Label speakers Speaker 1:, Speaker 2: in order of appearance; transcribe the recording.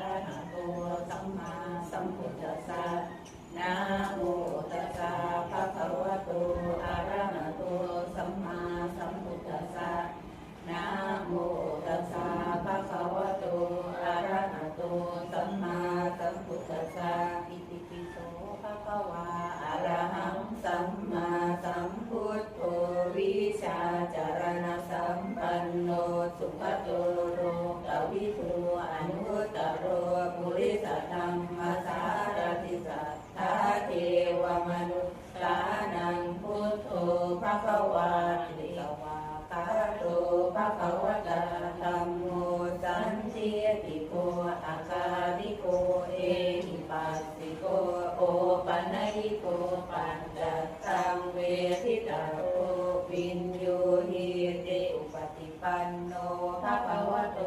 Speaker 1: ระหะโตสัมมาสัมพุทธัสสะนะโมตสสะะควะโตอะระหะโตสัมมาสัมพุทธัสสะนะโมตสสะะควะโตอะระหะโตสัมมาสัมพุทธัสสะอิติปิโสภะควะอะระหังสัมมาสัมพุทโธวิชาจารณสัมปันโนสุขโต มสารติสัตธาเทวมนุษย์สานังพุทโธพระกวาติสวาคาโตพระกวตาธรรมโมสันเชติโกอาคาติโกเอหิปัสสิโกโอปันนิโกปัญจตังเวทิตาโกวินโยหิติอุปติปันโนภะคะวะโต